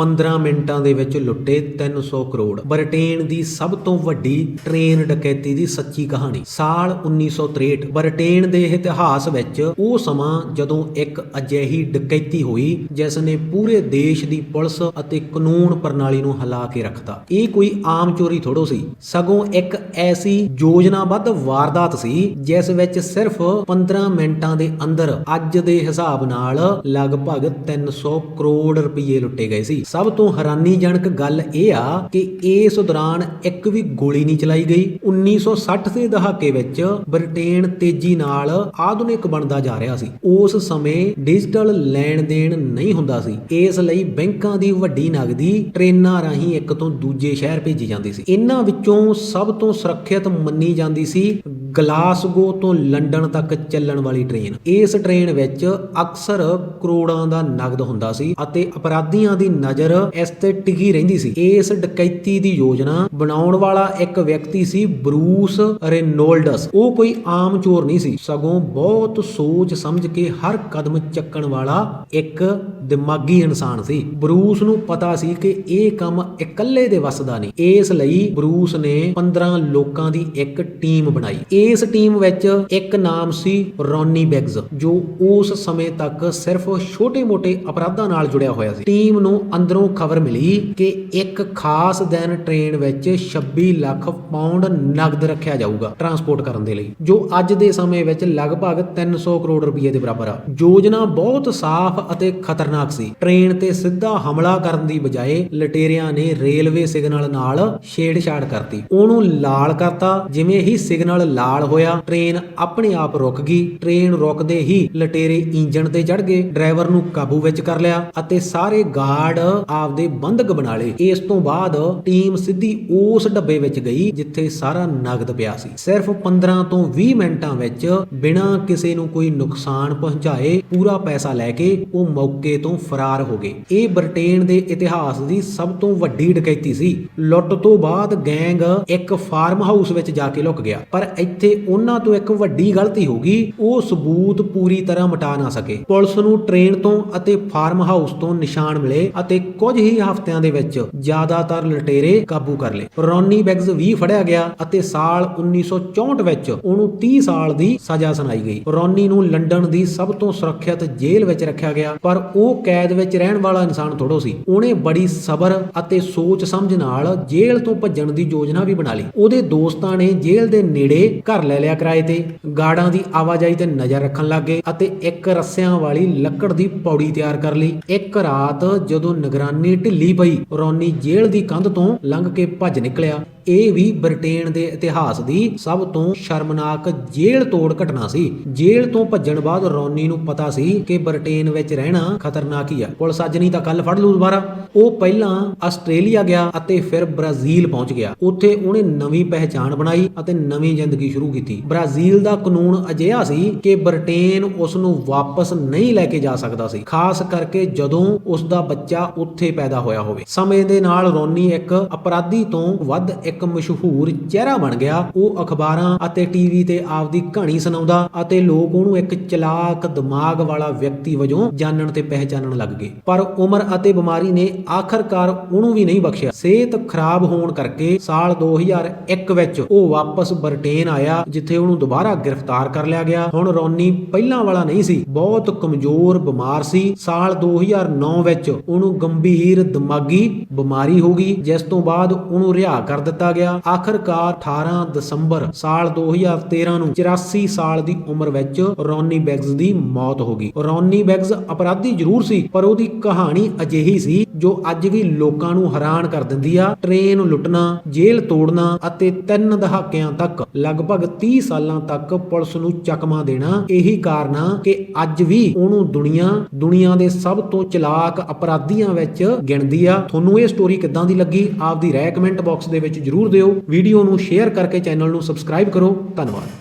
15 ਮਿੰਟਾਂ ਦੇ ਵਿੱਚ ਲੁੱਟੇ 300 ਕਰੋੜ। ਬ੍ਰਿਟੇਨ ਦੀ ਸਭ ਤੋਂ ਵੱਡੀ ਟ੍ਰੇਨ ਡਕੈਤੀ ਦੀ ਸੱਚੀ ਕਹਾਣੀ। ਸਾਲ 1963 ਬ੍ਰਿਟੇਨ ਦੇ ਇਤਿਹਾਸ ਵਿੱਚ ਉਹ ਸਮਾਂ ਜਦੋਂ ਇੱਕ ਅਜਿਹੀ ਡਕੈਤੀ ਹੋਈ, ਜਿਸ ਨੇ ਪੂਰੇ ਦੇਸ਼ ਦੀ ਪੁਲਿਸ ਅਤੇ ਕਾਨੂੰਨ ਪ੍ਰਣਾਲੀ ਨੂੰ ਹਿਲਾ ਕੇ ਰੱਖਤਾ। ਇਹ ਕੋਈ ਆਮ ਚੋਰੀ ਥੋੜੋ ਸੀ। ਸਗੋਂ ਇੱਕ ਐਸੀ ਯੋਜਨਾਬੱਧ ਵਾਰਦਾਤ ਸੀ, ਜਿਸ ਵਿੱਚ ਸਿਰਫ 15 ਮਿੰਟਾਂ ਦੇ ਅੰਦਰ ਅੱਜ ਦੇ ਹਿਸਾਬ ਨਾਲ ਲਗਭਗ 300 ਕਰੋੜ ਰੁਪਏ ਲੁੱਟੇ ਗਏ ਸੀ। ਸਭ ਤੋਂ ਹੈਰਾਨੀਜਨਕ ਗੱਲ ਇਹ ਆ ਕਿ ਇਸ ਦੌਰਾਨ ਇੱਕ ਵੀ ਗੋਲੀ ਨਹੀਂ ਚਲਾਈ ਗਈ। 1960 ਦੇ ਦਹਾਕੇ ਵਿੱਚ ਬ੍ਰਿਟੇਨ ਤੇਜ਼ੀ ਨਾਲ ਆਧੁਨਿਕ ਬਣਦਾ ਜਾ ਰਿਹਾ ਸੀ। ਉਸ ਸਮੇਂ ਡਿਜੀਟਲ ਲੈਣ ਦੇਣ ਨਹੀਂ ਹੁੰਦਾ ਸੀ। ਇਸ ਲਈ ਬੈਂਕਾਂ ਦੀ ਵੱਡੀ ਨਗਦੀ ਟ੍ਰੇਨਾਂ ਰਾਹੀਂ ਇੱਕ ਤੋਂ ਦੂਜੇ ਸ਼ਹਿਰ ਭੇਜੀ ਜਾਂਦੀ ਸੀ। ਇਹਨਾਂ ਵਿੱਚੋਂ ਸਭ ਤੋਂ ਸੁਰੱਖਿਅਤ ਮੰਨੀ ਜਾਂਦੀ ਸੀ ਗਲਾਸਗੋ ਤੋਂ ਲੰਡਨ ਤੱਕ ਚੱਲਣ ਵਾਲੀ ਟ੍ਰੇਨ। ਇਸ ਟ੍ਰੇਨ ਵਿੱਚ ਅਕਸਰ ਕਰੋੜਾਂ ਦਾ ਨਗਦ ਹੁੰਦਾ ਸੀ ਅਤੇ ਅਪਰਾਧੀਆਂ ਦੀ ਨਜ਼ਰ ਇਸ ਤੇ ਟਿਕੀ ਰਹਿੰਦੀ ਸੀ। ਇਸ ਡਕੈਤੀ ਦੀ ਯੋਜਨਾ ਬਣਾਉਣ ਵਾਲਾ ਇੱਕ ਵਿਅਕਤੀ ਸੀ ਬਰੂਸ ਰੇਨੋਲਡਸ। ਉਹ ਕੋਈ ਆਮ ਚੋਰ ਨਹੀਂ ਸੀ। ਸਗੋਂ ਬਹੁਤ ਸੋਚ ਸਮਝ ਕੇ ਹਰ ਕਦਮ ਚੱਕਣ ਵਾਲਾ ਇੱਕ ਦਿਮਾਗੀ ਇਨਸਾਨ ਸੀ। ਬਰੂਸ ਨੂੰ ਪਤਾ ਸੀ ਕਿ ਇਹ ਕੰਮ ਇਕੱਲੇ ਦੇ ਵੱਸ ਦਾ ਨਹੀਂ। ਇਸ ਲਈ ਬਰੂਸ ਨੇ 15 ਲੋਕਾਂ ਦੀ ਇੱਕ ਟੀਮ ਬਣਾਈ। ਇਸ ਟੀਮ ਵਿੱਚ ਇੱਕ ਨਾਮ ਸੀ ਰੌਨੀ ਬੈਗਜ਼, ਜੋ ਉਸ ਸਮੇਂ ਤੱਕ ਸਿਰਫ ਛੋਟੇ-ਮੋਟੇ ਅਪਰਾਧਾਂ ਨਾਲ ਜੁੜਿਆ ਹੋਇਆ ਸੀ। ਟੀਮ ਨੂੰ ਅੰਦਰੋਂ ਖਬਰ ਮਿਲੀ ਕਿ ਇੱਕ ਖਾਸ ਦਿਨ ਟ੍ਰੇਨ ਵਿੱਚ 26 ਲੱਖ ਪਾਉਂਡ ਨਗਦ ਰੱਖਿਆ ਜਾਊਗਾ ਟਰਾਂਸਪੋਰਟ ਕਰਨ ਦੇ ਲਈ, ਜੋ ਅੱਜ ਦੇ ਸਮੇਂ ਵਿੱਚ ਲਗਭਗ 300 ਕਰੋੜ ਰੁਪਏ ਦੇ ਬਰਾਬਰ ਆ। ਯੋਜਨਾ ਬਹੁਤ ਸਾਫ਼ ਅਤੇ ਖਤਰਨਾਕ ਸੀ। ਟ੍ਰੇਨ ਤੇ ਸਿੱਧਾ ਹਮਲਾ ਕਰਨ ਦੀ ਬਜਾਏ ਲਟੇਰਿਆਂ ਨੇ ਰੇਲਵੇ ਸਿਗਨਲ ਨਾਲ ਛੇੜਛਾੜ ਕਰਤੀ। ਉਹਨੂੰ ਲਾਲ ਕਰਤਾ, ਜਿਵੇਂ ਹੀ ਸਿਗਨਲ ਲਾਲ ਹੋਇਆ, ਟ੍ਰੇਨ ਆਪਣੇ ਆਪ ਰੁਕ ਗਈ। ਟ੍ਰੇਨ ਰੁਕਦੇ ਹੀ ਲਟੇਰੇ ਇੰਜਣ ਤੇ ਚੜ ਗਏ। ਡਰਾਈਵਰ ਨੂੰ ਕਾਬੂ ਵਿੱਚ ਕਰ ਲਿਆ ਅਤੇ ਸਾਰੇ ਗਾਰਡ ਆਪਦੇ ਬੰਦਕ ਬਣਾ ਲਏ। ਇਸ ਤੋਂ ਬਾਅਦ ਟੀਮ ਸਿੱਧੀ ਉਸ ਡੱਬੇ ਵਿੱਚ ਗਈ ਜਿੱਥੇ ਸਾਰਾ ਨਗਦ ਪਿਆ ਸੀ। ਸਿਰਫ 15 ਤੋਂ 20 ਮਿੰਟਾਂ ਵਿੱਚ ਬਿਨਾਂ ਕਿਸੇ ਨੂੰ ਕੋਈ ਨੁਕਸਾਨ ਪਹੁੰਚਾਏ, ਪੂਰਾ ਪੈਸਾ ਲੈ ਕੇ ਉਹ ਮੌਕੇ ਤੋਂ ਫਰਾਰ ਹੋ ਗਏ। ਇਹ ਬ੍ਰਿਟੇਨ ਦੇ ਇਤਿਹਾਸ ਦੀ ਸਭ ਤੋਂ ਵੱਡੀ ਡਕੈਤੀ ਸੀ। ਲੁੱਟ ਤੋਂ ਬਾਅਦ ਗੈਂਗ ਇੱਕ ਫਾਰਮ ਹਾਊਸ ਵਿੱਚ ਜਾ ਕੇ ਲੁਕ ਗਿਆ। ਪਰ ਇੱਥੇ ਉਹਨਾਂ ਤੋਂ ਇੱਕ ਵੱਡੀ ਗਲਤੀ ਹੋ ਗਈ, ਉਹ ਸਬੂਤ ਪੂਰੀ ਤਰ੍ਹਾਂ ਮਿਟਾ ਨਾ ਸਕੇ। ਪੁਲਿਸ ਨੂੰ ਟ੍ਰੇਨ ਤੋਂ ਅਤੇ ਫਾਰਮ ਹਾਊਸ ਤੋਂ ਨਿਸ਼ਾਨ ਮਿਲੇ ਅਤੇ ਕੁਝ ਹੀ ਹਫ਼ਤਿਆਂ ਦੇ ਵਿੱਚ ਜ਼ਿਆਦਾਤਰ ਲਟੇਰੇ ਕਾਬੂ ਕਰ ਲਏ। ਰੌਨੀ ਬੈਗਜ਼ ਵੀ ਫੜਿਆ ਗਿਆ ਅਤੇ ਸਾਲ 1964 ਵਿੱਚ ਉਹਨੂੰ 30 ਸਾਲ ਦੀ ਸਜ਼ਾ ਸੁਣਾਈ ਗਈ। ਰੌਨੀ ਨੂੰ ਲੰਡਨ ਦੀ ਸਭ ਤੋਂ ਸੁਰੱਖਿਅਤ ਜੇਲ੍ਹ ਵਿੱਚ ਰੱਖਿਆ ਗਿਆ, ਪਰ ਉਹ ਕੈਦ ਵਿੱਚ ਰਹਿਣ ਵਾਲਾ ਇਨਸਾਨ ਥੋੜੋ ਸੀ। ਉਹਨੇ ਬੜੀ ਸਬਰ ਅਤੇ ਸੋਚ ਸਮਝ ਨਾਲ ਜੇਲ੍ਹ ਤੋਂ ਭੱਜਣ ਦੀ ਯੋਜਨਾ ਵੀ ਬਣਾ ਲਈ। ਉਹਦੇ ਦੋਸਤਾਂ ਨੇ ਜੇਲ੍ਹ ਦੇ ਨੇੜੇ ਘਰ ਲੈ ਲਿਆ ਕਿਰਾਏ ਤੇ। ਗਾਰਡਾਂ ਦੀ ਆਵਾਜਾਈ ਤੇ ਨਜ਼ਰ ਰੱਖਣ ਲੱਗੇ ਅਤੇ ਇੱਕ ਰੱਸਿਆਂ ਵਾਲੀ ਲੱਕੜ ਦੀ ਪੌੜੀ ਤਿਆਰ ਕਰ ਲਈ। ਇੱਕ ਰਾਤ ਜਦੋਂ ਨਿਗਰਾਨੀ ਢਿੱਲੀ ਪਈ, ਰੌਨੀ ਜੇਲ੍ਹ ਦੀ ਕੰਧ ਤੋਂ ਲੰਘ ਕੇ ਭੱਜ ਨਿਕਲਿਆ। ਇਹ ਵੀ ਬ੍ਰਿਟੇਨ ਦੇ ਇਤਿਹਾਸ ਦੀ ਸਭ ਤੋਂ ਸ਼ਰਮਨਾਕ ਜੇਲ੍ਹ ਤੋੜ ਘਟਨਾ ਸੀ। ਜੇਲ੍ਹ ਤੋਂ ਭੱਜਣ ਬਾਅਦ ਰੌਨੀ ਨੂੰ ਪਤਾ ਸੀ ਕਿ ਬ੍ਰਿਟੇਨ ਵਿੱਚ ਰਹਿਣਾ ਖਤਰਨਾਕ ਹੀ ਆ। ਪੁਲਿਸ ਅੱਜ ਨਹੀਂ ਤਾਂ ਕੱਲ ਫੜ ਲੂ ਦੁਬਾਰਾ। ਉਹ ਪਹਿਲਾਂ ਆਸਟ੍ਰੇਲੀਆ ਗਿਆ ਅਤੇ ਫਿਰ ਬ੍ਰਾਜ਼ੀਲ ਪਹੁੰਚ ਗਿਆ। ਉੱਥੇ ਉਹਨੇ ਨਵੀਂ ਪਹਿਚਾਣ ਬਣਾਈ ਅਤੇ ਨਵੀਂ ਜ਼ਿੰਦਗੀ ਸ਼ੁਰੂ ਕੀਤੀ। ਬ੍ਰਾਜ਼ੀਲ ਦਾ ਕਾਨੂੰਨ ਅਜਿਹਾ ਸੀ ਕਿ ਬ੍ਰਿਟੇਨ ਉਸ ਨੂੰ ਵਾਪਸ ਨਹੀਂ ਲੈ ਕੇ ਜਾ ਸਕਦਾ ਸੀ। ਖਾਸ ਕਰਕੇ ਜਦੋਂ ਉਸ ਦਾ ਬੱਚਾ ਉੱਥੇ ਪੈਦਾ ਹੋਇਆ ਹੋਵੇ। ਸਮੇਂ ਦੇ ਨਾਲ ਰੋਨੀ ਇੱਕ ਅਪਰਾਧੀ ਤੋਂ ਵੱਧ ਇੱਕ ਮਸ਼ਹੂਰ ਚਿਹਰਾ ਬਣ ਗਿਆ। ਉਹ ਅਖਬਾਰਾਂ ਅਤੇ ਟੀਵੀ ਤੇ ਆਪਦੀ ਕਹਾਣੀ ਸੁਣਾਉਂਦਾ ਅਤੇ ਲੋਕ ਉਹਨੂੰ ਇੱਕ ਚਲਾਕ ਦਿਮਾਗ ਵਾਲਾ ਵਿਅਕਤੀ ਵਜੋਂ ਜਾਣਨ ਤੇ ਪਹਿਚਾਨਣ ਲੱਗ ਗਏ। ਪਰ ਉਮਰ ਅਤੇ ਬਿਮਾਰੀ ਨੇ ਆਖਰਕਾਰ ਉਹਨੂੰ ਵੀ ਨਹੀਂ ਬਖਸ਼ਿਆ। ਸਿਹਤ ਖਰਾਬ ਹੋਣ ਕਰਕੇ ਸਾਲ 2001 ਵਿੱਚ ਉਹ ਵਾਪਸ ਬ੍ਰਿਟੇਨ ਆਇਆ, ਜਿੱਥੇ ਉਹਨੂੰ ਦੁਬਾਰਾ ਗ੍ਰਿਫਤਾਰ ਕਰ ਲਿਆ ਗਿਆ। ਹੁਣ ਰੌਨੀ ਪਹਿਲਾਂ ਵਾਲਾ ਨਹੀਂ ਸੀ, ਬਹੁਤ ਕਮਜ਼ੋਰ ਬਿਮਾਰ ਸੀ। ਸਾਲ 2009 ਵਿੱਚ ਉਹਨੂੰ ਗੰਭੀਰ ਦਿਮਾਗੀ ਬਿਮਾਰੀ ਹੋ ਗਈ, ਜਿਸ ਤੋਂ ਬਾਅਦ ਉਹਨੂੰ ਰਿਹਾ ਕਰ ਦਿੱਤਾ। ਦਿੱਤਾ ਗਿਆ। ਆਖਰਕਾਰ 18 ਦਸੰਬਰ ਸਾਲ 2013 ਨੂੰ 84 ਸਾਲ ਦੀ ਉਮਰ ਵਿੱਚ ਰੌਨੀ ਬੈਗਜ਼ ਦੀ ਮੌਤ ਹੋ ਗਈ। ਰੌਨੀ ਬੈਗਜ਼ ਅਪਰਾਧੀ ਜ਼ਰੂਰ ਸੀ, ਪਰ ਉਹਦੀ ਕਹਾਣੀ ਅਜਿਹੀ ਸੀ ਜੋ ਅੱਜ ਵੀ ਲੋਕਾਂ ਨੂੰ ਹੈਰਾਨ ਕਰ ਦਿੰਦੀ ਆ। ਟ੍ਰੇਨ ਲੁੱਟਣਾ, ਜੇਲ੍ਹ ਤੋੜਨਾ ਅਤੇ ਤਿੰਨ ਦਹਾਕਿਆਂ ਤੱਕ, ਲਗਭਗ 30 ਸਾਲਾਂ ਤੱਕ ਪੁਲਿਸ ਨੂੰ ਚਕਮਾ ਦੇਣਾ, ਇਹੀ ਕਾਰਨ ਆ ਕਿ ਅੱਜ ਵੀ ਉਹਨੂੰ ਦੁਨੀਆ ਦੁਨੀਆ ਦੇ ਸਭ ਤੋਂ ਚਲਾਕ ਅਪਰਾਧੀਆਂ ਵਿੱਚ ਗਿਣਦੀ ਆ। ਤੁਹਾਨੂੰ ਇਹ ਸਟੋਰੀ ਕਿੱਦਾਂ ਦੀ ਲੱਗੀ? ਆਪਦੀ ਰਾਏ ਕਮੈਂਟ ਬਾਕਸ ਦੇ ਵਿੱਚ ਜਰੂਰ ਦਿਓ। ਵੀਡੀਓ ਨੂੰ ਸ਼ੇਅਰ ਕਰਕੇ ਚੈਨਲ ਨੂੰ ਸਬਸਕ੍ਰਾਈਬ ਕਰੋ। ਧੰਨਵਾਦ।